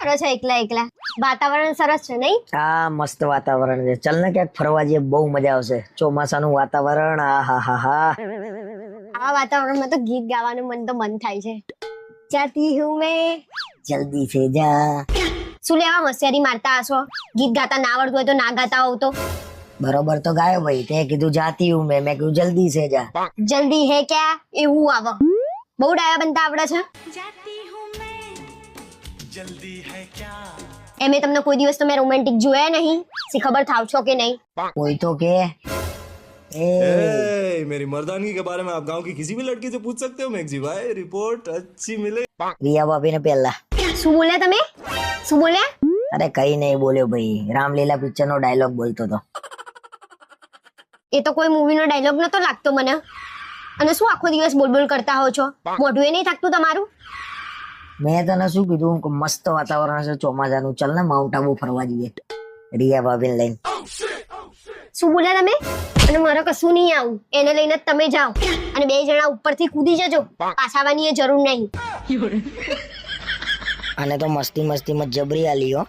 કરો છો એકલા એકલા? વાતાવરણ સરસ છે નહીં? હા મસ્ત વાતાવરણ છે. ચલ ને ક્યાંક ફરવા જઈએ બહુ મજા આવશે. ચોમાસાનું વાતાવરણ આ હા હા હા. આ વાતાવરણમાં તો ગીત ગાવાનું મન તો મન થાય છે. જાતી હું મેં જલ્દી સે જા. શું લેવા મસ્યારી મારતા હશો? ગીત ગાતા ના આવડતું હોય તો ના ગાતા હોવ તો? બરોબર તો ગાયો ભાઈ તે કીધું જાતી હું મેં મેં કીધું જલ્દી સે જા. જલ્દી હે ક્યાં? એવું આવો. બહુ ડાયા બનતા આવડે છે? એમે તમને કોઈ દિવસ તો મેં રોમેન્ટિક જોયા નહીં સી ખબર થાવ છો કે નહીં કોઈ તો કે એ ए, मेरी मर्दानगी के बारे में आप गांव की किसी भी लड़की से पूछ सकते हो मेघजी भाई रिपोर्ट अच्छी मिले રિયા ભાભી ને પેલા શું બોલ્યા તમે શું બોલ્યા અરે કઈ નહીં બોલ્યો ભાઈ રામલીલા પિક્ચર નો ડાયલોગ બોલતો તો એ તો કોઈ મૂવીનો ડાયલોગ નતો લાગતો મને અને શું આખો દિવસ બોલ બોલ કરતા હો છો મોઢું એ નહીં થાકતું તમારું મેં તને શું કીધું? કે મસ્ત વાતાવરણ છે ચોમાસાનું. ચલ ને માઉન્ટ આબુ ફરવા જઈએ. રિયા ભાભી લઈને. શું બોલ્યા તમે? અને મારે કશું નહીં આવું. એને લઈને જ તમે જાઓ. અને બે જણા ઉપરથી કૂદી જજો. પાછાવાની જરૂર નહીં. અને તો મસ્તી મસ્તીમાં જબરી આલી હો.